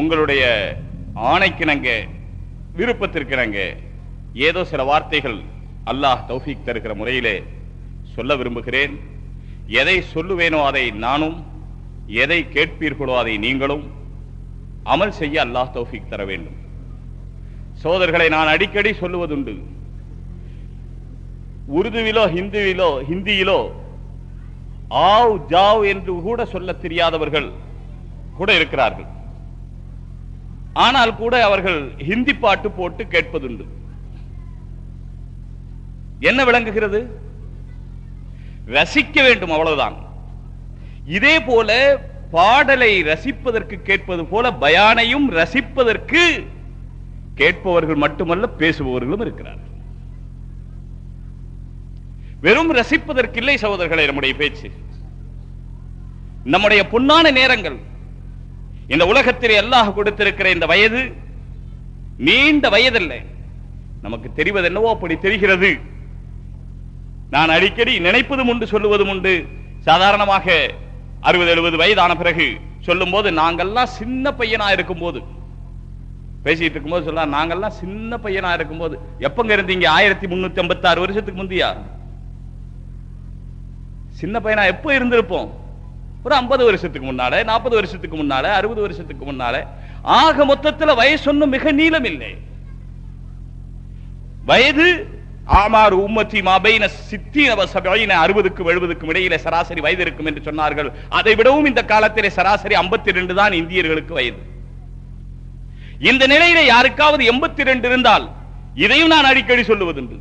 உங்களுடைய ஆணைக்கிணங்க விருப்பத்திற்கிணங்க ஏதோ சில வார்த்தைகள் அல்லாஹ் தௌஃபீக் தருகிற முறையிலே சொல்ல விரும்புகிறேன். எதை சொல்லுவேனோ அதை நானும் எதை கேட்பீர்களோ அதை நீங்களும் அமல் செய்ய அல்லாஹ் தௌஃபீக் தர வேண்டும். சோதர்களை நான் அடிக்கடி சொல்லுவதுண்டு. உருதுவிலோ ஹிந்துவிலோ ஹிந்தியிலோ ஆவ் ஜாவ் என்று கூட சொல்ல தெரியாதவர்கள் கூட இருக்கிறார்கள். ஆனால் கூட அவர்கள் ஹிந்தி பாட்டு போட்டு கேட்பதுண்டு. என்ன விளங்குகிறது? ரசிக்க வேண்டும் அவ்வளவுதான். இதே போல பாடலை ரசிப்பதற்கு கேட்பது போல பயானையும் ரசிப்பதற்கு கேட்பவர்கள் மட்டுமல்ல பேசுபவர்களும் இருக்கிறார் வெறும் ரசிப்பதற்கு இல்லை சகோதரர்களை நம்முடைய பேச்சு. நம்முடைய பொன்னான நேரங்கள் இந்த உலகத்தில் அல்லாஹ் கொடுத்திருக்கிற இந்த வயது நீண்ட வயதல்ல. நமக்கு தெரிவது என்னவோ அப்படி தெரிகிறது. நான் அடிக்கடி நினைப்பதும் உண்டு சொல்லுவதும் உண்டு. சாதாரணமாக அறுபது எழுபது வயதான பிறகு சொல்லும் போது நாங்கெல்லாம் சின்ன பையனா இருக்கும் போது பேசிட்டு இருக்கும்போது சொல்ல நாங்கள்லாம் சின்ன பையனா இருக்கும் போது எப்பங்க இருந்தீங்க? ஆயிரத்தி முன்னூத்தி ஐம்பத்தி ஆறு வருஷத்துக்கு முந்தையா? சின்ன பையனா எப்போ இருந்திருப்போம்? ஒரு ஐம்பது வருஷத்துக்கு முன்னால நாற்பது வருஷத்துக்கு முன்னால அறுபது வருஷத்துக்கு முன்னால ஆக மொத்தத்தில் வயசு ஒன்றும் மிக நீளம் இல்லை வயது ஆமார் உம்மத்தி மாபைன சித்தி சபையின அறுபதுக்கும் எழுபதுக்கும் இடையில சராசரி வயது இருக்கும் என்று சொன்னார்கள். அதை விடவும் இந்த காலத்திலே சராசரி ஐம்பத்தி ரெண்டு தான் இந்தியர்களுக்கு வயது. இந்த நிலையில யாருக்காவது எண்பத்தி ரெண்டு இருந்தால் இதையும் நான் அடிக்கடி சொல்லுவதுண்டு.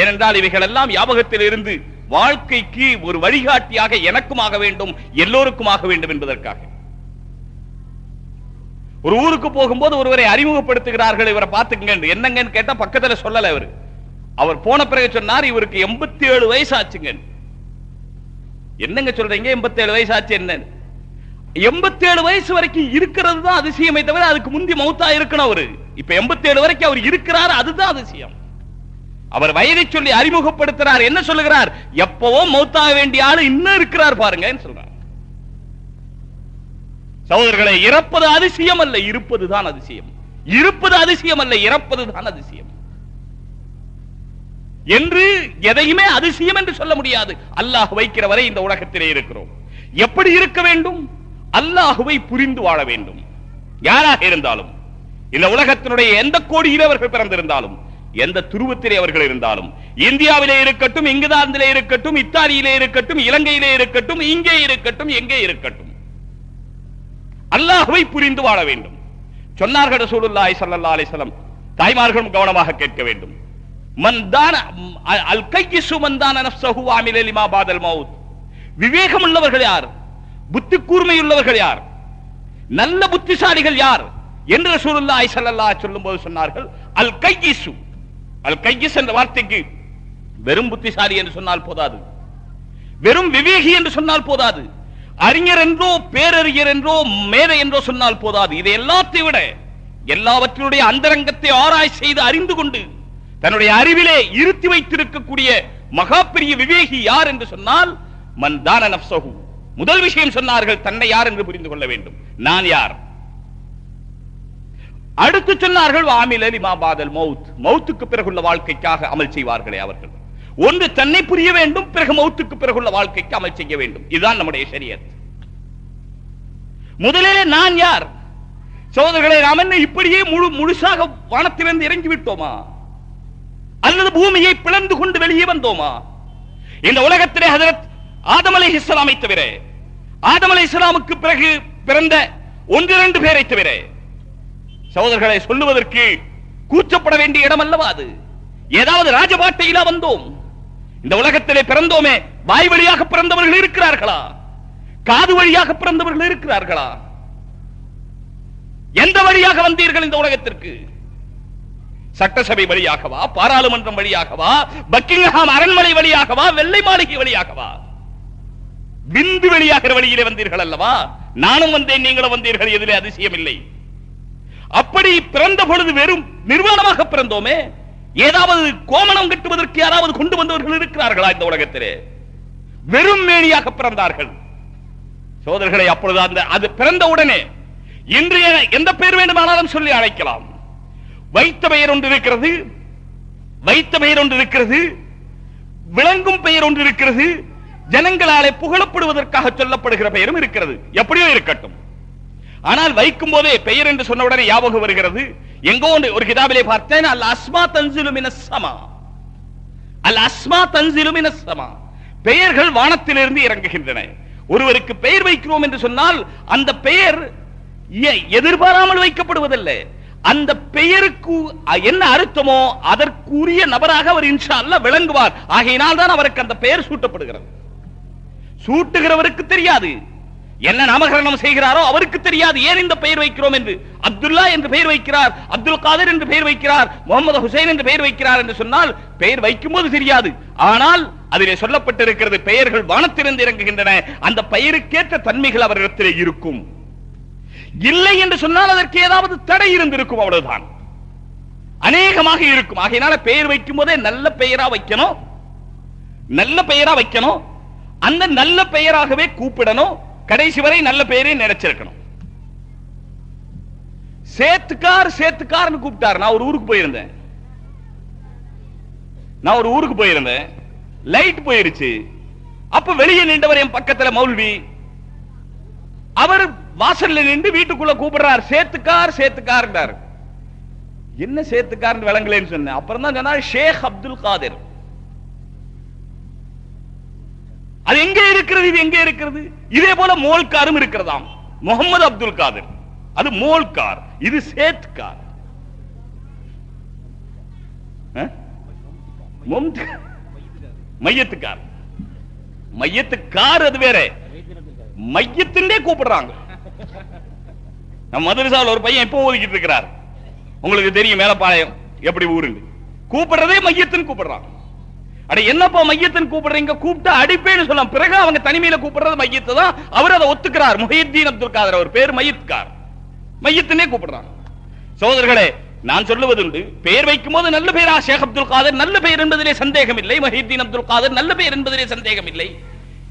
ஏனென்றால் இவைகள் எல்லாம் ஞாபகத்தில் இருந்து வாழ்க்கைக்கு ஒரு வழிகாட்டியாக எனக்குமாக வேண்டும் எல்லோருக்குமாக வேண்டும் என்பதற்காக. ஒரு ஊருக்கு போகும்போது ஒருவரை அறிமுகப்படுத்துகிறார்கள் இவரை பார்த்துக்கங்க என்னங்கன்னு கேட்டா பக்கத்துல சொல்லல இவர் அவர் போன பிறகு சொன்னார் இவருக்கு எண்பத்தி ஏழு வயசு ஆச்சுங்க என்னங்க சொல்றீங்க எண்பத்தி ஏழு வயசு ஆச்சு என்ன? எண்பத்தி ஏழு வயசு வரைக்கும் இருக்கிறது தான் அதிசயமே தவிர அதுக்கு முந்தி மௌத்தா இருக்கணும் அவரு. இப்ப எண்பத்தி ஏழு வரைக்கும் அவர் இருக்கிறார் அதுதான் அதிசயம். அவர் வயதை சொல்லி அறிமுகப்படுத்துறார். என்ன சொல்லுகிறார்? எப்பவோ மௌத்தாக வேண்டிய ஆளு இன்னும் இருக்கிறார் பாருங்க சொல்றார். சகோதரர்களை இறப்பது அதிசயம் அல்ல இருப்பதுதான் அதிசயம். இருப்பது அதிசயம் அல்ல இறப்பதுதான் அதிசயம். என்று எதையுமே அதிசயம் என்று சொல்ல முடியாது. அல்லாஹ் வைக்கிற வரை இந்த உலகத்திலே இருக்கிறோம். எப்படி இருக்க வேண்டும்? அல்லாஹுவை புரிந்து வாழ வேண்டும். யாராக இருந்தாலும் இந்த உலகத்தினுடைய எந்த கோடியிலே அவர்கள் பிறந்திருந்தாலும் எந்த துருவத்திலே அவர்கள் இருந்தாலும் இந்தியாவிலே இருக்கட்டும் இங்கிலாந்திலே இருக்கட்டும் இத்தாலியிலே இருக்கட்டும் இலங்கையிலே இருக்கட்டும் இங்கே இருக்கட்டும் எங்கே இருக்கட்டும். அல்லாஹுவை புரிந்து வாழ வேண்டும். சொன்னார்கள் ரசூலுல்லாஹி ஸல்லல்லாஹு அலைஹி வஸல்லம் தாய்மார்களும் கவனமாக கேட்க வேண்டும். மன் தான அல் கையிசு மன் தான நஃப்ஸஹு ஆமில லிமா பாதல் மவுத் விவேகம் உள்ளவர்கள் யார்? புத்தி கூர்மையுள்ளவர்கள் யார்? நல்ல புத்திசாலிகள் யார்? என்று ரசூலுல்லாஹி ஸல்லல்லாஹு சொல்லும்போது சொன்னார்கள் அல் கையிசு. அல் கையிஸ் என்ற வார்த்தைக்கு வெறும் புத்திசாலி என்று சொன்னால் போதாது. வெறும் விவேகி என்று சொன்னால் போதாது. அறிஞர் என்றோ பேரறிஞர் என்றோ மேதை என்றோ சொன்னால் போதாது. இது எல்லாத்தை விட எல்லாவற்றினுடைய அந்தரங்கத்தை ஆராய் செய்து அறிந்து கொண்டு தன்னுடைய அறிவிலே இருத்தி வைத்திருக்கக்கூடிய மகா பெரிய விவேகி யார் என்று சொன்னால் மன் தான முதல் விஷயம் சொன்னார்கள் தன்னை யார் என்று புரிந்து கொள்ள வேண்டும்? நான் யார்? அடுத்து சொன்னார்கள் ஆமில் லிமா மௌத். மௌத்துக்கு பிறகுள்ள வாழ்க்கைக்காக அமல் செய்வார்களே அவர்கள். ஒன்று தன்னை புரிய வேண்டும் பிறகு மௌத்துக்கு பிறகுள்ள வாழ்க்கைக்கு அமல் செய்ய வேண்டும். இதுதான் நம்முடைய சரியத் முதலிலே நான் யார்? சோதர்களை நாம் என்ன இப்படியே முழு முழுசாக வானத்திலிருந்து இறங்கி விட்டோமா? அல்லது பூமியை பிளந்து கொண்டு வெளியே வந்தோமா? இந்த உலகத்திலே ஹதரத் ஆதம் அலை இஸ்லாமை தவிர ஆதம் அலை இஸ்லாமுக்கு பிறகு பிறந்த ஒன்றிரண்டு பேரை தவிர சகோதரர்களை சொல்லுவதற்கு கூச்சப்பட வேண்டிய இடம் அல்லவா அது? ஏதாவது ராஜபாட்டையிலா வந்தோம். இந்த உலகத்திலே பிறந்தோமே வாய் வழியாக பிறந்தவர்கள் இருக்கிறார்களா? காது வழியாக பிறந்தவர்கள் இருக்கிறார்களா? எந்த வழியாக வந்தீர்கள் இந்த உலகத்திற்கு? சட்டசபை வழியாகவா பாராளுமன்றம் வழியாகவா பக்கிங்ஹாம் அரண்மனை வழியாகவா வெள்ளை மாளிகை வழியாகவா பிந்து வெளியாகிற வழியிலே வந்தீர்கள் அல்லவா? நானும் வந்தேன் நீங்களும் வந்தீர்கள் எதிலே அதிசயம் இல்லை அப்படி பிறந்த பொழுது வெறும் நிர்வாணமாக பிறந்தோமே ஏதாவது கோமணம் கட்டுவதற்கு யாராவது கொண்டு வந்தவர்கள் இருக்கிறார்களா இந்த உலகத்திலே? வெறும் மேனியாக பிறந்தார்கள். சோதர்களை அப்பொழுது அந்த அது பிறந்த உடனே இன்றைய எந்த பெயர் வேண்டுமானாலும் சொல்லி அழைக்கலாம். வைத்த பெயர் ஒன்று இருக்கிறது வைத்த பெயர் ஒன்று இருக்கிறது விளங்கும் பெயர் ஒன்று இருக்கிறது ஜனங்களாலே புகழப்படுவதற்காக சொல்லப்படுகிற பெயரும் இருக்கிறது. எப்படியோ இருக்கட்டும். ஆனால் வைக்கும் போதே பெயர் என்று சொன்ன உடனே ஞாபகம் வருகிறது. எங்கோ ஒன்று ஒரு கிதாபிலே பார்த்தேன் அல் அஸ்மா தன்சிலுமின சமா. அல் அஸ்மா தன்சிலுமின சமா. பெயர்கள் வானத்திலிருந்து இறங்குகின்றன. ஒருவருக்கு பெயர் வைக்கிறோம் என்று சொன்னால் அந்த பெயர் எதிர்பாராமல் வைக்கப்படுவதில்லை. அந்த பெயருக்கு என்ன அர்த்தமோ அதற்குரிய நபராக அவர் இன்ஷா விளங்குவார். ஆகையினால் தான் அவருக்கு அந்த பெயர் சூட்டப்படுகிறது. சூட்டுகிறவருக்கு தெரியாது. என்ன நாமகரணம் செய்கிறாரோ அவருக்கு தெரியாது. ஏன் இந்த பெயர் வைக்கிறோம் என்று? அப்துல்லா என்று பெயர் வைக்கிறார். அப்துல் காதர் என்று பெயர் வைக்கிறார். முகமது ஹுசைன் என்று பெயர் வைக்கிறார் என்று சொன்னால் பெயர் வைக்கும் போது தெரியாது. ஆனால் அதிலே சொல்லப்பட்டிருக்கிறது பெயர்கள் வானத்திலிருந்து இறங்குகின்றன. அந்த பெயருக்கேற்ற தன்மைகள் அவரிடத்திலே இருக்கும். இல்லை என்று சொன்னால் அதற்கு ஏதாவது தடை இருந்திருக்கும் அவ்வளவுதான். அநேகமாக இருக்கும். ஆகையினால பெயர் வைக்கும் போதே நல்ல பெயரா வைக்கணும். நல்ல பெயரா வைக்கணும். அந்த நல்ல பெயராகவே கூப்பிடணும். கடைசி வரை நல்ல பெயரே நினைச்சிருக்கணும். சேத்துக்கார் சேத்துக்கார்னு கூப்பிட்டார். நான் ஒரு ஊருக்கு போயிருந்தேன். நான் ஒரு ஊருக்கு போயிருந்தேன். லைட் போயிருச்சு. அப்ப வெளியே நின்றவர் என் பக்கத்துல மௌல்வி. அவர் வாசல்ல நின்று வீட்டுக்குள்ள கூப்பிடுறார். சேத்துக்கார் சேத்துக்கார் என்ன சேத்துக்கார் விளங்கலன்னு சொன்னேன். அப்புறம் தான் சொன்னார் ஷேக் அப்துல் காதிர். அது எங்கே இருக்கிறது இது எங்கே இருக்கிறது? இதே போல மோல்காரும் இருக்கிறதாம். முகமது அப்துல் காதர். அது மோல்கார் இது சேத் கார் மையத்துக்கார். மையத்துக்கார் அது வேற. மையத்திலே கூப்பிடுறாங்க. நம்ம மதுரசாவில் ஒரு பையன் எப்போ ஒதுக்கிட்டு இருக்கிறார். உங்களுக்கு தெரியும் மேலப்பாளையம் எப்படி ஊருங்க கூப்பிடுறதே மையத்தின் கூப்பிடுறான். அட என்னப்பா மையத்தின் கூப்பிடுறீங்க? கூப்பிட்டா அடிப்பேன்னு சொல்லலாம். பிறகு அவங்க தனிமையில கூப்பிடுறது மையத்தை தான். அவர் அதை ஒத்துக்கிறார். முஹியத்தீன் அப்துல் காதர் அவர் பேர் மையத்கார் மையத்தினே கூப்பிடுறாங்க. சோதர்களே நான் சொல்லுவது உண்டு பெயர் வைக்கும் போது நல்ல பெயரா ஷேக் அப்துல் காதர் நல்ல பெயர் என்பதிலே சந்தேகம் இல்லை மஹிதீன் அப்துல் காதர் நல்ல பெயர் என்பதிலே சந்தேகம் இல்லை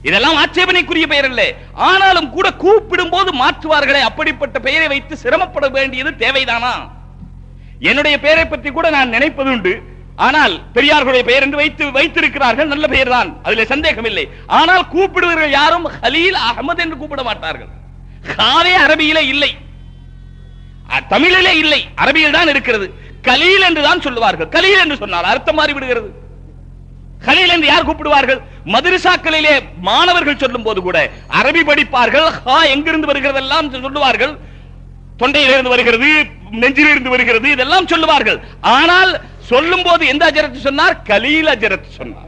இதெல்லாம் ஆட்சேபனைக்குரிய பெயர் அல்ல ஆனாலும் கூட கூப்பிடும் போது மாற்றுவார்களே அப்படிப்பட்ட பெயரை வைத்து சிரமப்பட வேண்டியது தேவைதானா? என்னுடைய பெயரை பற்றி கூட நான் நினைப்பது உண்டு ஆனால் பெரியார்களுடைய பெயர் என்று வைத்து வைத்திருக்கிறார்கள் நல்ல பெயர் தான் அதிலே சந்தேகம் இல்லை ஆனால் கூப்பிடுவர்கள் யாரும்? ஹலீல் அகமது என்று கூப்பிட மாட்டார்கள். ஹாவே அரபியிலே இல்லை. தமிழிலே இல்லை. அரபியில் தான் இருக்கிறது. கலீல் என்று தான் சொல்லுவார்கள். கலீல் என்று சொன்னால் அர்த்தம் மாறி விடுகிறது கலீல் என்று யார் கூப்பிடுவார்கள்? மதுரசாக்களிலே மாணவர்கள் சொல்லும் போது கூட அரபி படிப்பார்கள். ஹா எங்கிருந்து வருகிறதெல்லாம் சொல்லுவார்கள். தொண்டையிலிருந்து வருகிறது நெஞ்சிலிருந்து வருகிறது இதெல்லாம் சொல்லுவார்கள். ஆனால் சொல்லும் போது எந்த அஜரத்து சொன்னார்? கலீல் அஜரத்து சொன்னார்.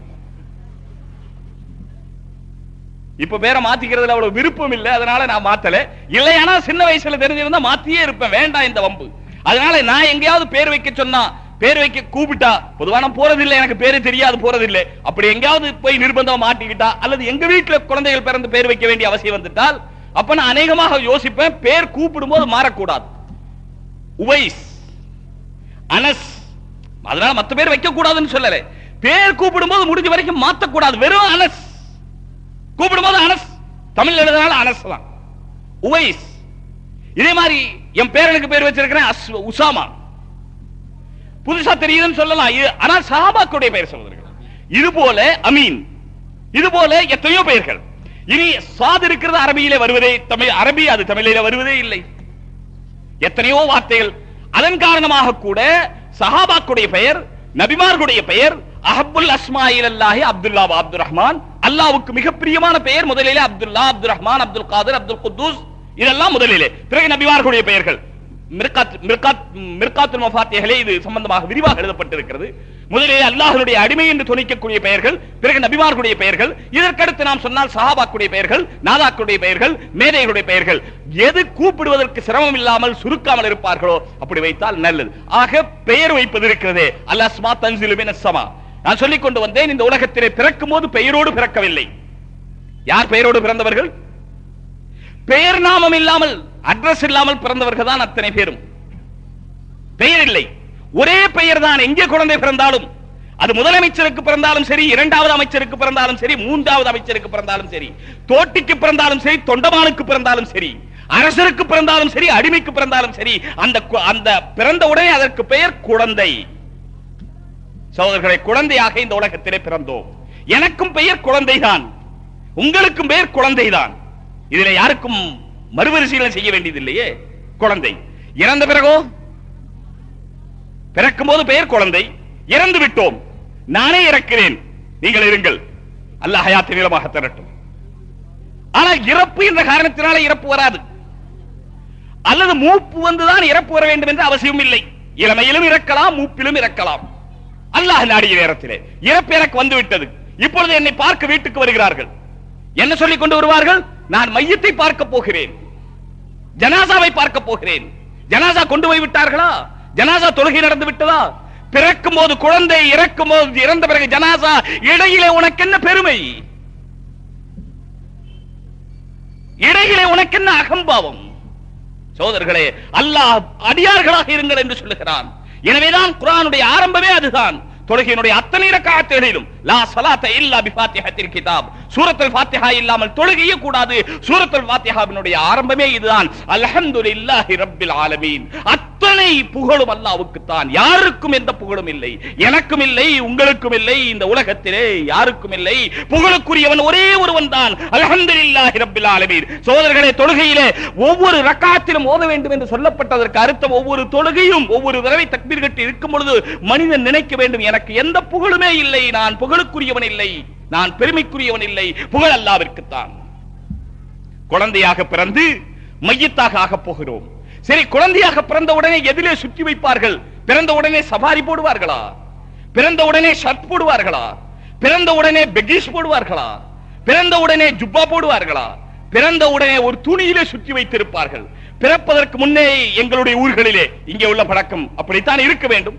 இப்ப பேரை மாத்திக்கிறதுல அவ்வளவு விருப்பம் இல்லை அதனால நான் மாத்தல. இல்லையானா சின்ன வயசுல தெரிஞ்சிருந்தா மாத்தியே இருப்பேன். வேண்டாம் இந்த வம்பு. அதனால நான் எங்கேயாவது பேர் வைக்க சொன்னா பேர் வைக்க கூப்பிட்டா பொதுவா நான் போறதில்லை எனக்கு பேரு தெரியாது போறதில்லை. அப்படி எங்கேயாவது போய் நிர்பந்தம் மாட்டிக்கிட்டா அல்லது எங்க வீட்டுல குழந்தைகள் பிறந்து பேர் வைக்க வேண்டிய அவசியம் வந்துட்டால் அப்ப நான் அநேகமாக யோசிப்பேன் பேர் கூப்பிடும் போது மாறக்கூடாது. உவைஸ் அனஸ் அதனால மத்த பேர் வைக்க கூடாதுன்னு சொல்லல. பேர் கூப்பிடும் போது முடிஞ்ச வரைக்கும் மாத்தக்கூடாது. வெறும் அனஸ். கூப்பிடும் போது அனஸ். தமிழ் எழுதினால அனஸ் தான். உவைஸ். இதே மாதிரி என் பேரனுக்கு பேர் வச்சிருக்கிறேன் உசாமா. புதுசா தெரியுதுன்னு சொல்லலாம். ஆனா ஆனால் சஹாபாக்குடைய பெயர் சகோதரர்கள். இது போல அமீன். இது போல எத்தனையோ பெயர்கள். இனி சாது இருக்கிறது அரபியிலே வருவதே தமிழ் அரபி அது தமிழில வருவதே இல்லை. எத்தனையோ வார்த்தைகள். அதன் காரணமாக கூட சஹாபாக்குடைய பெயர் நபிமார்களுடைய பெயர் அஹபுல் அஸ்மாயில் அல்லாஹி அப்துல்லா அப்துல் ரஹ்மான் அல்லாவுக்கு மிக பிரியமான பெயர் முதலிலே அப்துல்லா அப்துல் ரஹ்மான் அப்துல் காதர் அப்துல் குத்தூஸ். இதெல்லாம் முதலிலே. பிறகு நபிமார்களுடைய பெயர்கள். மிர்காத் மிர்காத் மிர்காத்துல் மஃபாத்திஹிலே இது சம்பந்தமாக விரிவாக எழுதப்பட்டிருக்கிறது. முதலிலே அல்லாஹனுடைய அடிமை என்று துணிக்கக்கூடிய பெயர்கள் பிறகு நபிமார்களுடைய பெயர்கள் இதற்கடுத்து நாம் சொன்னால் சஹாபாக்குடைய பெயர்கள் நாதாக்களுடைய பெயர்கள் மேதைகளுடைய பெயர்கள். எது கூப்பிடுவதற்கு சிரமம் இல்லாமல் சுருக்காமல் இருப்பார்களோ அப்படி வைத்தால் நல்லது. ஆக பெயர் வைப்பது இருக்கிறதே. அல்லாஸ்மா அஸ்மா தன்சிலு நான் சொல்லிக் கொண்டு வந்தேன் இந்த உலகத்திலே பிறக்கும் போது பெயரோடு பிறக்கவில்லை. யார் பெயரோடு பிறந்தவர்கள்? பெயர் நாமம் இல்லாமல் அட்ரஸ் இல்லாமல் பிறந்தவர்கள் தான் அத்தனை பேரும். பெயர் இல்லை. ஒரே பெயர் தான் எங்கே குழந்தை பிறந்தாலும் அது முதலமைச்சருக்கு பிறந்தாலும் சரி இரண்டாவது அமைச்சருக்கு பிறந்தாலும் சரி மூன்றாவது அமைச்சருக்கு பிறந்தாலும் சரி தோட்டிக்கு பிறந்தாலும் சரி தொண்டமானுக்கு பிறந்தாலும் சரி அரசருக்கு பிறந்தாலும் சரி அடிமைக்கு பிறந்தாலும் சரி அந்த அந்த பிறந்த உடனே அதற்கு பெயர் குழந்தை. சகோதரர்களை குழந்தையாக இந்த உலகத்திலே பிறந்தோம். எனக்கும் பெயர் குழந்தைதான். உங்களுக்கும் பெயர் குழந்தைதான். இதுல யாருக்கும் மறுபரிசீலனை செய்ய வேண்டியதில்லையே. குழந்தை. இறந்த பிறகோ? பிறக்கும் போது பெயர் குழந்தை இறந்து விட்டோம். நானே இறக்கிறேன். நீங்கள் இருங்கள். அல்லாஹ் ஹயாத்தை நீளமாக தரட்டும். ஆனால் இறப்பு என்ற காரணத்தினால இறப்பு வராது. அல்லது மூப்பு வந்துதான் இறப்பு வர வேண்டும் என்று அவசியம் இல்லை. இளமையிலும் இறக்கலாம் மூப்பிலும் இறக்கலாம். அல்லாஹ் நாடிய நேரத்திலே இறப்பு எனக்கு வந்து விட்டது இப்பொழுது என்னை பார்க்க வீட்டுக்கு வருகிறார்கள். என்ன சொல்லிக் கொண்டு வருவார்கள்? நான் மையத்தை பார்க்க போகிறேன். ஜனாசாவை பார்க்க போகிறேன். ஜனாசா கொண்டு போய் விட்டார்களா? ஜனாசா தொழுகை நடந்து விட்டதா? பிறக்கும் போது குழந்தை இறக்கும் போது இறந்த பிறகு ஜனாசா இடையிலே உனக்கு என்ன பெருமை? இடையிலே உனக்கு என்ன அகம்பாவம்? சோதர்களே அல்லாஹ் அடியார்களாக இருங்கள் என்று சொல்லுகிறான். எனவேதான் குரானுடைய ஆரம்பமே அதுதான். தொழுகையினுடைய அத்தனை ரக்காத்துகளிலும் லா சலாத்த இல்லா பிஃபாத்திஹத்தில் கிதாப். சூரத்துல் ஃபாத்திஹா இல்லாமல் தொழுகையே கூடாது. சூரத்துல் ஃபாத்திஹாவினுடைய ஆரம்பமே இதுதான். அல்ஹம்துலில்லாஹி ரப்பில் ஆலமீன். அத்தனை புகழும் அல்லாவுக்குத்தான்? யாருக்கும் எந்த புகழும் இல்லை. எனக்கும் இல்லை உங்களுக்கும் இல்லை இந்த உலகத்திலே யாருக்கும் இல்லை. புகழுக்குரியவன் ஒரே ஒருவன் தான் அல்ஹம்துலில்லாஹி ரப்பில் ஆலமீன். சோதரர்களே தொழுகையிலே ஒவ்வொரு ரக்காத்திலும் ஓத வேண்டும் என்று சொல்லப்பட்டதற்கு அர்த்தம் ஒவ்வொரு தொழுகையும் ஒவ்வொரு தடவை தக்பீர் கட்டி இருக்கும் பொழுது மனிதன் நினைக்க வேண்டும் எனக்கு எந்த புகழுமே இல்லை நான் புகழுக்குரியவன் இல்லை நான் பெருமைக்குரியவன் இல்லை. புகழ் அல்லாவிற்குத்தான். குழந்தையாக பிறந்து மையத்தாக ஆகப் போகிறோம். சரி குழந்தையாக பிறந்த உடனே எதிலே சுற்றி வைப்பார்கள்? பிறந்த உடனே சவாரி போடுவார்களா? பிறந்த உடனே ஷர்ட் போடுவார்களா? பிறந்த உடனே பெகிஷ் போடுவார்களா? பிறந்த உடனே ஜுப்பா போடுவார்களா? பிறந்த உடனே ஒரு துணியிலே சுற்றி வைத்திருப்பார்கள். பிறப்பதற்கு முன்னே எங்களுடைய ஊர்களிலே இங்கே உள்ள பழக்கம் அப்படித்தான் இருக்க வேண்டும்.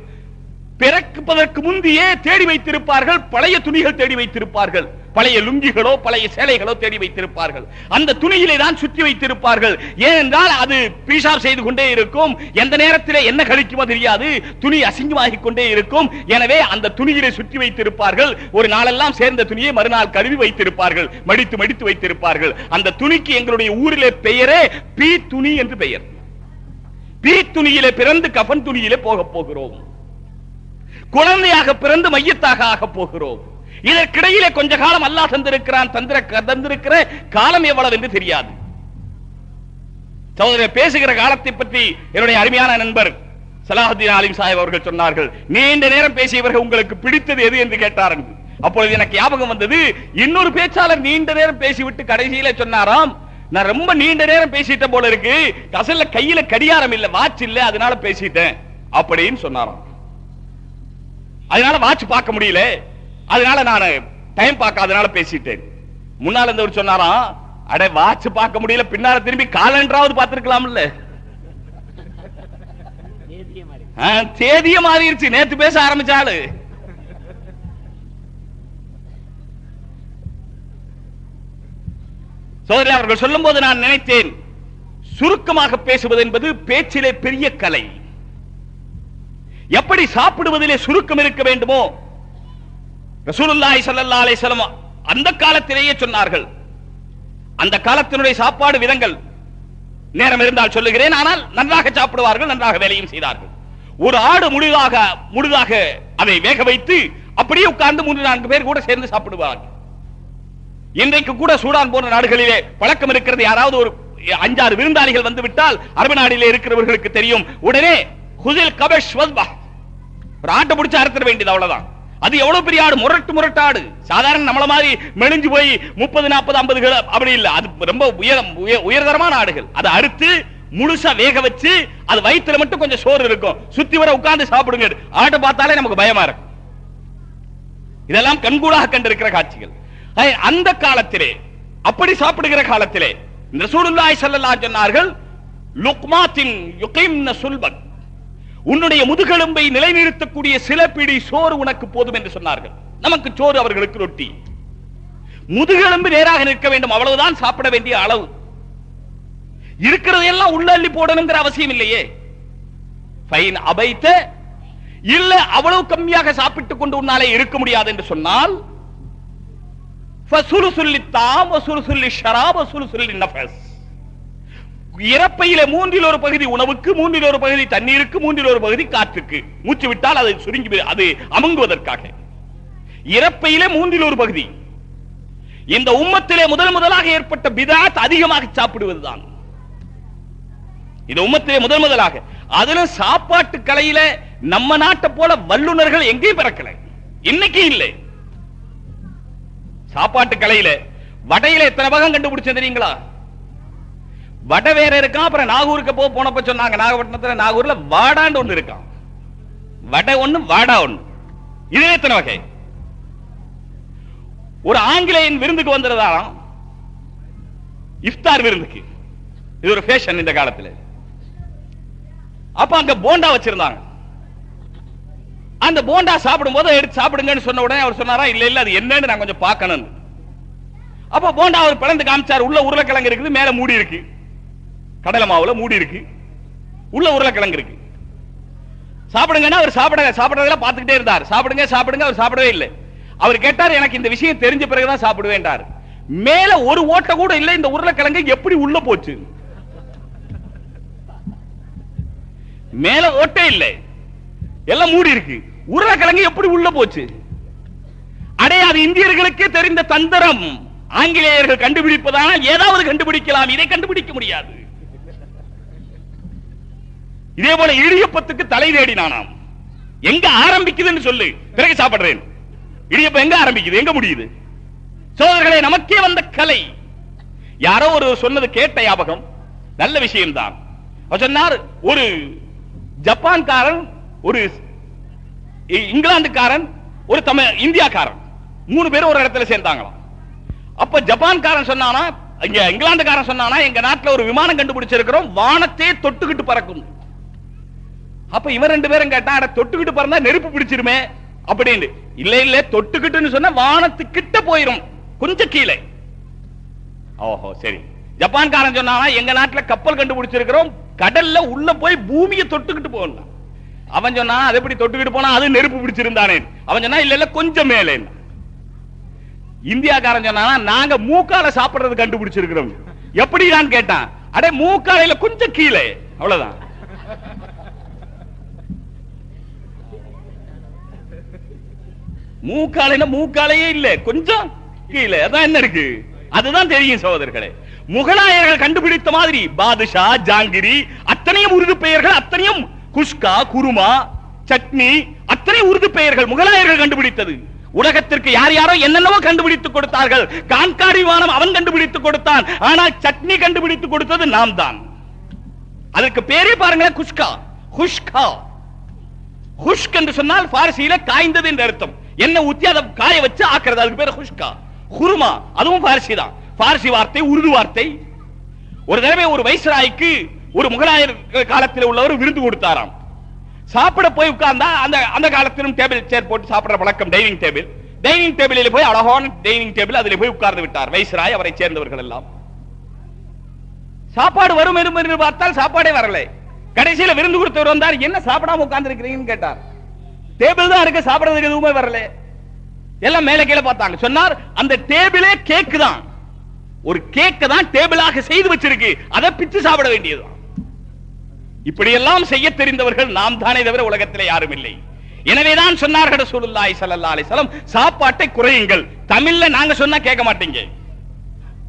பிறப்பதற்கு முந்தையே தேடி வைத்திருப்பார்கள் பழைய துணிகள் தேடி வைத்திருப்பார்கள். பழைய லுங்கிகளோ பழைய சேலைகளோ தேடி வைத்திருப்பார்கள். அந்த துணியிலே தான் சுற்றி வைத்திருப்பார்கள். ஏனென்றால் அது பீஷாப் செய்து கொண்டே இருக்கும். எந்த நேரத்தில் என்ன கழிக்குமோ தெரியாது. துணி அசிங்கமாகிக் கொண்டே இருக்கும். எனவே அந்த துணியிலே சுற்றி வைத்திருப்பார்கள். ஒரு நாளெல்லாம் சேர்ந்த துணியை மறுநாள் கருவி வைத்திருப்பார்கள். மடித்து மடித்து வைத்திருப்பார்கள். அந்த துணிக்கு எங்களுடைய ஊரிலே பெயரே பி துணி என்று பெயர். பி துணியிலே பிறந்து கஃபன் துணியிலே போக போகிறோம். குழந்தையாக பிறந்து மையத்தாக ஆக போகிறோம். இதற்கிடையிலே கொஞ்ச காலம் அல்லாஹ் தந்திருக்கிறான் தந்திர தந்திருக்கிற காலம் எவ்வளவு என்று தெரியாது. சகோதரர் பேசுகிற காலத்தை பற்றி என்னுடைய அருமையான நண்பர் சலாஹுதீன் ஆலிம் சாஹிப் அவர்கள் சொன்னார்கள் நீண்ட நேரம் பேசியவர்கள் உங்களுக்கு பிடித்தது எது? என்று கேட்டார் அப்பொழுது எனக்கு ஞாபகம் வந்தது இன்னொரு பேச்சாளர் நீண்ட நேரம் பேசிவிட்டு கடைசியில சொன்னாராம் நான் ரொம்ப நீண்ட நேரம் பேசிட்ட போல இருக்கு கசல்ல கையில கடியாரம் இல்ல வாட்ச் இல்ல அதனால பேசிட்டேன். அப்படின்னு சொன்னாராம். அதனால வாட்ச் பார்க்க முடியல. அதனால நான் டைம் பார்க்காதனால பேசிட்டேன். முன்னால இருந்தவர் சொன்னாராம் அட வாட்ச் பார்க்க முடியல பின்னால திரும்பி காலண்டராவது பார்த்திருக்கலாம்ல. தேதிய மாறிடுச்சு. நேத்து பேச ஆரம்பிச்சாலு சோதரி அவர்கள் சொல்லும் போது நான் நினைத்தேன் சுருக்கமாக பேசுவது என்பது பேச்சிலே பெரிய கலை. எப்படி சாப்பிடுவதிலே சுருக்கம் இருக்க வேண்டுமோ? ரசூலுல்லாய் சல்லா அலைஹி அந்த காலத்திலேயே சொன்னார்கள். அந்த காலத்தினுடைய சாப்பாடு விதங்கள் நேரம் இருந்தால் சொல்லுகிறேன். ஆனால் நன்றாக சாப்பிடுவார்கள் நன்றாக வேலையும் செய்தார்கள். ஒரு ஆடு முழுதாக முழுதாக அதை வேக வைத்து அப்படியே உட்கார்ந்து மூன்று நான்கு பேர் கூட சேர்ந்து சாப்பிடுவார்கள். இன்றைக்கு கூட சூடான் போன்ற நாடுகளிலே பழக்கம் இருக்கிறது. யாராவது ஒரு அஞ்சாறு விருந்தாளிகள் வந்து விட்டால் அரபு நாடிலே இருக்கிறவர்களுக்கு தெரியும். உடனே குதில் கபஷ் வஸ்பா ஒரு ஆட்டை பிடிச்சு அறுத்துட வேண்டியது அவ்வளவுதான். அது எவ்வளவு பெரிய ஆடு? முரட்டு முரட்டாடு சாதாரண நம்மள மாதிரி மெலிஞ்சு போய் முப்பது நாற்பது ஐம்பது கிலோ அப்படி இல்லை. அது ரொம்ப உயரம் உயர்தரமான ஆடுகள். அதை அறுத்து முழுசா வேக வச்சு அது வயித்துல மட்டும் கொஞ்சம் சோறு இருக்கும். சுத்தி வர உட்கார்ந்து சாப்பிடுங்க. ஆட்டை பார்த்தாலே நமக்கு பயமா இருக்கும். இதெல்லாம் கண்கூடாக கண்டிருக்கிற காட்சிகள். அந்த காலத்திலே அப்படி சாப்பிடுகிற காலத்திலே ரசூலுல்லாஹி ஸல்லல்லாஹு அலைஹி சொன்னார்கள் லுக்மாத்தின் யுகைம்ன சுல்பன். உன்னுடைய முதுகெலும்பை நிலைநிறுத்தக்கூடிய சில பிடி சோறு உனக்கு போதும் என்று சொன்னார்கள். நமக்கு சோறு அவர்களுக்கு ரொட்டி. முதுகெலும்பு நேராக நிற்க வேண்டும். அவ்வளவுதான் சாப்பிட வேண்டிய அளவு. இருக்கிறதையெல்லாம் உள்ள அள்ளி போடணுங்கிற அவசியம் இல்லையே. ஃபைன் அபைத்த இல்ல அவ்வளவு கம்மியாக சாப்பிட்டுக் கொண்டு உன்னாலே இருக்க முடியாது என்று சொன்னால் ஃபசுலுசுல்லி தாம் சொல்லி ஷராப் சொல்லி நஃபஸ். இறப்பையில மூன்றில் ஒரு பகுதி உணவுக்கு மூன்றில் ஒரு பகுதி தண்ணீருக்கு மூன்றில் ஒரு பகுதி காற்றுக்கு. மூச்சு விட்டால் அது சுருங்கி அது அமுங்குவதற்காக. இறப்பையிலே மூன்றில் ஒரு பகுதி. இந்த உம்மத்திலே முதல் முதலாக ஏற்பட்ட பிதாத் அதிகமாக சாப்பிடுவதுதான். இந்த உம்மத்திலே முதல் முதலாக. அதிலும் சாப்பாட்டு கலையில நம்ம நாட்டை போல வல்லுனர்கள் எங்கேயும் பிறக்கல? இன்னைக்கு இல்லை. சாப்பாட்டு கலையில வடையில எத்தனை பாகம் கண்டுபிடிச்சது தெரியுங்களா? வட வேற இருக்கான் அப்புறம் நாகூருக்கு போ போனப்ப சொன்னாங்க. நாகப்பட்டினத்துல நாகூர்ல வாடாண்டு ஒண்ணு இருக்கான். வடை ஒண்ணு வாடா ஒண்ணு. இது எத்தனை வகை? ஒரு ஆங்கிலேயன் விருந்துக்கு வந்திருந்தாராம். இஃப்தார் விருந்துக்கு. இது ஒரு ஃபேஷன் இந்த காலத்துல. அப்ப அங்க போண்டா வச்சிருந்தாங்க. அந்த போண்டா சாப்பிடும் போது எடுத்து சாப்பிடுங்கன்னு சொன்ன உடனே அவர் சொன்னாரா இல்ல இல்ல அது என்னன்னு நான் கொஞ்சம் பார்க்கணும் அப்ப போண்டா அவர் பிளந்து காமிச்சார். உள்ள உருளைக்கிழங்கு இருக்குது மேல மூடி இருக்கு. கடலை மாவுல மூடி இருக்கு. உள்ள உருளைக்கிழங்கு இருக்கு. சாப்பிடுங்கன்னா அவர் சாப்பிட சாப்பிடறதெல்லாம் பார்த்துக்கிட்டே இருந்தார். சாப்பிடுங்க சாப்பிடுங்க அவர் சாப்பிடவே இல்லை. அவர் கேட்டார் எனக்கு இந்த விஷயம் தெரிஞ்ச பிறகுதான் சாப்பிடுவேன்டார். மேல ஒரு ஓட்டை கூட இல்ல இந்த உருளைக்கிழங்கு எப்படி உள்ள போச்சு? மேல ஓட்டே இல்லை. எல்லாம் மூடி இருக்கு. உருளைக்கிழங்கு எப்படி உள்ள போச்சு? அடையாது அது இந்தியர்களுக்கே தெரிந்த தந்திரம். ஆங்கிலேயர்கள் கண்டுபிடிப்பதானால் ஏதாவது கண்டுபிடிக்கலாம். இதை கண்டுபிடிக்க முடியாது. இதே போல இடியப்பத்துக்கு தலை தேடினானாம். எங்க ஆரம்பிக்குதுன்னு சொல்லு. பிறகு சாப்பிடுறேன். இடியப்பம் எங்க ஆரம்பிக்குது? எங்க முடியுது? சோதர்களே நமக்கே வந்த கலை. யாரோ ஒரு சொன்னது கேட்ட ஞாபகம் நல்ல விஷயம்தான். தான் சொன்னார் ஒரு ஜப்பான்காரன் ஒரு இங்கிலாந்துக்காரன் ஒரு தமிழ் இந்தியாக்காரன். மூணு பேரும் ஒரு இடத்துல சேர்ந்தாங்களாம். அப்ப ஜப்பான்காரன் சொன்னானா இங்க இங்கிலாந்துக்காரன் சொன்னானா எங்க நாட்டுல ஒரு விமானம் கண்டுபிடிச்சிருக்கிறோம் வானத்தையே தொட்டுக்கிட்டு பறக்கும். அப்ப இவன் ரெண்டு பேரும் கேட்டான் அட தொட்டுக்கிட்டு பறந்தா நெருப்பு பிடிச்சிருமே அப்படின்னு. இல்ல இல்ல தொட்டுக்கிட்டுன்னு சொன்னா வானத்துக்கிட்ட போயிரும் கொஞ்சம் கீழே. ஓஹோ சரி. ஜப்பான்காரன் சொன்னானா எங்க நாட்டுல கப்பல் கண்டுபிடிச்சிருக்கிறோம் கடல்ல உள்ள போய் பூமியை தொட்டுக்கிட்டு போகணும். அவன் சொன்னா அது எப்படி தொட்டுக்கிட்டு போனா அது நெருப்பு பிடிச்சிருந்தானே. அவன் சொன்னா இல்ல இல்ல கொஞ்சம் மேலே. இந்தியாக்காரன் சொன்னா நாங்க மூக்கால சாப்பிடுறது கண்டுபிடிச்சிருக்கிறோம். எப்படிதான் கேட்டான். அடே மூக்காலையில கொஞ்சம் கீழே. அவ்வளவுதான். மூக்காலையில மூக்காலையே இல்ல. கொஞ்சம் கீழே. அதான் என்ன இருக்கு? அதுதான் தெரியும் சகோதரர்களே. முகலாயர்கள் கண்டுபிடித்த மாதிரி பாதுஷா ஜாங்கிரி அத்தனையும் உருது பெயர்கள் அத்தனையும் குஷ்கா குருமா சட்னி அத்தனை உருது பெயர்கள் முகலாயர்கள் கண்டுபிடித்தது. உலகத்திற்கு யார் யாரோ என்னென்னவோ கண்டுபிடித்து கொடுத்தார்கள். கான்காரி வானம் அவன் கண்டுபிடித்து கொடுத்தான். ஆனால் சட்னி கண்டுபிடித்து கொடுத்தது நாம் தான் அதற்கு பேரே பாருங்களேன் குஷ்கா. குஷ்கா. ஹுஷ்க் என்று சொன்னால் பாரசியில காய்ந்தது என்று அர்த்தம். என்ன ஊத்தி அதை காய வச்சு ஆக்குறது அதுக்கு பேர் ஹுஷ்கா குருமா அதுவும் பாரசி தான். பாரசி வார்த்தை உருது வார்த்தை. ஒரு தடவை ஒரு வைஸ்ராய்க்கு ஒரு முகலாயர் காலத்தில் உள்ளவர் விருந்து கொடுத்தாராம். சாப்பிட போய் உட்கார்ந்தா அந்த அந்த காலத்திலும் டேபிள் சேர் போட்டு சாப்பிடுற பழக்கம் டைனிங் டேபிள் டைனிங் டேபிளில் போய் அழகான டைனிங் டேபிள் அதில் போய் உட்கார்ந்து விட்டார் வைசராய் அவரை சேர்ந்தவர்கள் எல்லாம். சாப்பாடு வரும் என்று பார்த்தால் சாப்பாடே வரல. கடைசியில விருந்து கொடுத்தவர் வந்தார் என்ன சாப்பிடாம உட்கார்ந்து இருக்கிறீங்கன்னு கேட்டார். டேபிள் தான் இருக்கு சாப்பிடுறதுக்கு எதுவுமே வரல. எல்லாம் மேல கீழே பார்த்தாங்க. சொன்னார் அந்த டேபிளே கேக்கு தான். ஒரு கேக்க தான் டேபிளாக செய்து வச்சிருக்கு. அதை பிச்சு சாப்பிட வேண்டியதுதான். இப்படியெல்லாம் செய்ய தெரிந்தவர்கள் நாம் தானே தவிர உலகத்திலே யாரும் இல்லை. எனவேதான் சொன்னார்கள் ரசூலுல்லாஹி ஸல்லல்லாஹு அலிசலம் சாப்பாட்டை குறையுங்கள். தமிழ்ல நாங்க சொன்னா கேட்க மாட்டீங்க.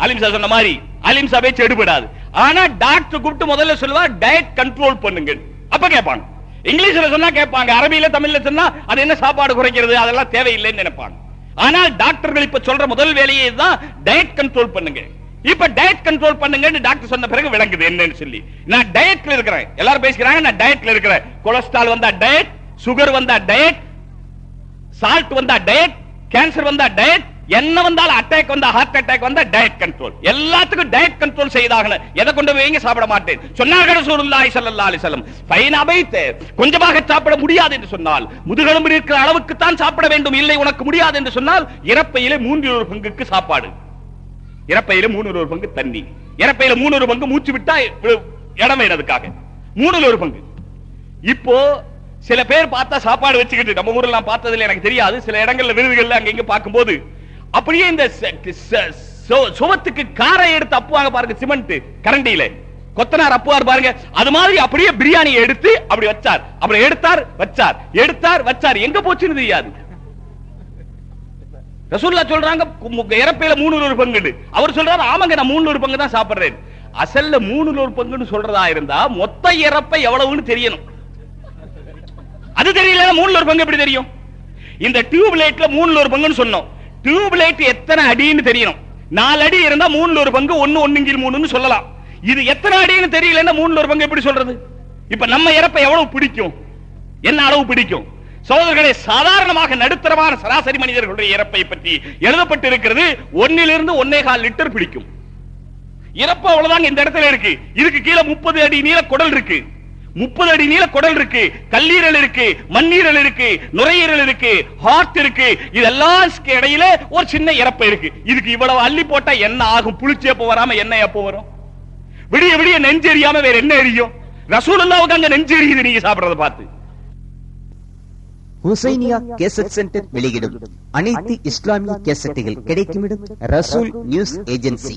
அலிம்சா சொன்ன மாதிரி அலிம்சாவே செடுபடாது ஆனா டாக்டர் கூப்பிட்டு முதல்ல சொல்லுவா டயட் கண்ட்ரோல் பண்ணுங்க அப்ப கேட்பாங்க. இங்கிலீஷ்ல சொன்னா கேட்பாங்க அரபியில தமிழ்ல சொன்னா அது என்ன சாப்பாடு குறைக்கிறது? அதெல்லாம் தேவையில்லைன்னு நினைப்பாங்க. ஆனால் டாக்டர்கள் இப்ப சொல்ற முதல் வேலையே தான் டயட் கண்ட்ரோல் பண்ணுங்க. இப்ப டயட் கண்ட்ரோல் பண்ணுங்கன்னு டாக்டர் சொன்ன பிறகு விளங்குது என்னன்னு சொல்லி. நான் டயட்ல இருக்கிறேன். எல்லாரும் பேசிக்கிறாங்க நான் டயட்ல இருக்கிறேன். கொலஸ்ட்ரால் வந்தா டயட் சுகர் வந்தா டயட் சால்ட் வந்தா டயட் கேன்சர் வந்தா டயட் என்ன வந்தாலும் அட்டாக் வந்தா ஹார்ட் அட்டாக் வந்தா டயட் கண்ட்ரோல் எல்லாத்துக்கும் டயட் கண்ட்ரோல் செய்தாகணும். எதை கொண்டு போய் சாப்பிட மாட்டேன்? சொன்னார்கள் ரசூலுல்லாஹி ஸல்லல்லாஹு அலைஹி வஸல்லம் ஃபைன் அபைத் கொஞ்சமாக சாப்பிட முடியாது என்று சொன்னால் முதுகெலும்பு இருக்கிற அளவுக்கு தான் சாப்பிட வேண்டும் இல்லை உனக்கு முடியாது என்று சொன்னால் இறப்பையிலே மூன்றில் ஒரு பங்குக்கு சாப்பாடு. இறப்பையில மூணு ஒரு பங்கு தண்ணி. இறப்பையில மூணு ஒரு பங்கு மூச்சு விட்டா இடம் வேணதுக்காக மூணுல ஒரு பங்கு. இப்போ சில பேர் பார்த்தா சாப்பாடு வச்சுக்கிட்டு நம்ம ஊர்ல பார்த்ததுல எனக்கு தெரியாது. சில இடங்கள்ல விருதுகள்ல அங்க இங்க பார்க்கும்போது அப்படியே இந்த சுவத்துக்கு காரை எடுத்து அப்புவாங்க பாருங்க சிமெண்ட் கரண்டியில. கொத்தனார் அப்புவார் பாருங்க அது மாதிரி அப்படியே பிரியாணி எடுத்து அப்படி வச்சார். அப்புறம் எடுத்தார் வச்சார். எடுத்தார் வச்சார். எங்க போச்சுன்னு தெரியாது. ரசூல்லா சொல்றாங்க இறப்பையில மூணு நூறு பங்கு அவர் சொல்றாரு ஆமாங்க நான் மூணு நூறு பங்கு தான் சாப்பிடுறேன். அசல்ல மூணு நூறு பங்குன்னு சொல்றதா இருந்தா மொத்த இறப்பை எவ்வளவுன்னு தெரியணும். அது தெரியல மூணு நூறு பங்கு எப்படி தெரியும்? இந்த டியூப் லைட்ல மூணு நூறு பங்குன்னு சொன்னோம். டியூப் லைட் எத்தனை அடின்னு தெரியணும். நாலு அடி இருந்தா மூணுல ஒரு பங்கு ஒன்னு ஒண்ணுங்கில் மூணுன்னு சொல்லலாம். இது எத்தனை அடின்னு தெரியலன்னா மூணுல ஒரு பங்கு எப்படி சொல்றது? இப்ப நம்ம இறப்பை எவ்வளவு பிடிக்கும்? என்ன அளவு பிடிக்கும்? சகோதரர்களே சாதாரணமாக நடுத்தரமான சராசரி மனிதர்களுடைய இறப்பை பற்றி எழுதப்பட்டு இருக்கிறது ஒன்னிலிருந்து ஒன்னே கால் லிட்டர் பிடிக்கும். இறப்பு அவ்வளவுதாங்க இந்த இடத்துல இருக்கு. இதுக்கு கீழே முப்பது அடி நீள குடல் இருக்கு. முப்பது அடி நீள குடல் இருக்கு கல்லீரல் இருக்கு மண்ணீரல் இருக்கு நுரையீரல் இருக்கு ஹார்ட் இருக்கு. இதெல்லாம் இடையில ஒரு சின்ன இறப்பு இருக்கு. இதுக்கு இவ்வளவு அள்ளி போட்டா என்ன ஆகும்? புளிச்சு எப்போ வராம என்ன எப்போ வரும்? விடிய விடிய நெஞ்சு எரியாம வேற என்ன எரியும்? ரசூலுல்லாவுக்கு அங்க நெஞ்சு எரியுது நீங்க சாப்பிடறத பார்த்து. ஹுசைனியா கேசட் சென்டர் வெளியிடும். அனைத்து இஸ்லாமிய கேசட்டுகள் கிடைக்கும் ரசூல் நியூஸ் ஏஜென்சி.